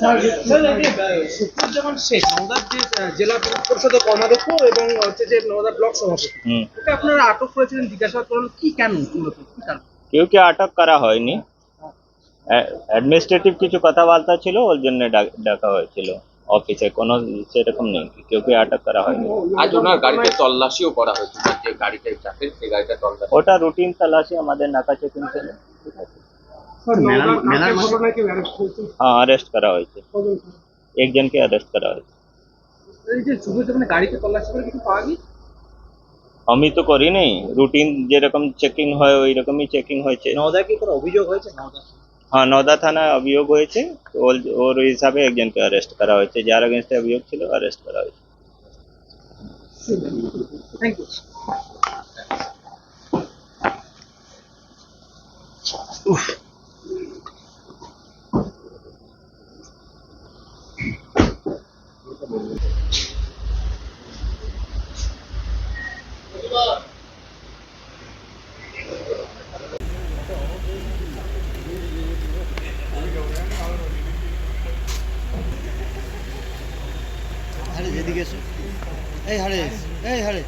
Sir এই যে সুপ্রজ্জামান শেখ নওদার যে জেলা পরিষদের কর্মাধ্যক্ষ এবং হচ্ছে যে নওদা ব্লক সভাপতি ওকে আপনারা আটক করেছিলেন জিজ্ঞাসাবাদ করলেন কি কেন মূলত কি কারণ কেউকে আটক করা হয়নি। অ্যাডমিনিস্ট্রেটিভ কিছু কথাবার্তা ছিল ওর জন্য ডাকা হয়েছিল অফিসে কোনো সেরকম নেই। কেউকে আটক করা হয়নি। আজ ওনার গাড়িতে তল্লাশিও করা হয়েছে। ওনার যে গাড়িতে চাপেন সেই গাড়িটা তল্লাশি ওটা রুটিন তালাশি আমাদের নাকা চেকিং ছিল হ্যাঁ অ্যারেস্ট করা হয়েছে। একজনকে অ্যারেস্ট করা হয়েছে। এই যে সুপ্রজ্জামানের গাড়িতে তল্লাশি করে কিছু পাওয়া গিয়েছে? আমি তো করি নাই রুটিন যেরকম চেকিং হয় ওই রকমই চেকিং হয়েছে। নওদায় কি কোনো অভিযোগ হয়েছে? হ্যাঁ নওদা থানায় অভিযোগ হয়েছে। ওর ওর হিসাবে একজনকে অ্যারেস্ট করা হয়েছে। যার এগেনস্টে অভিযোগ ছিল অ্যারেস্ট করা হয়েছে। থ্যাংক ইউ হারে এই হারে এই হারে।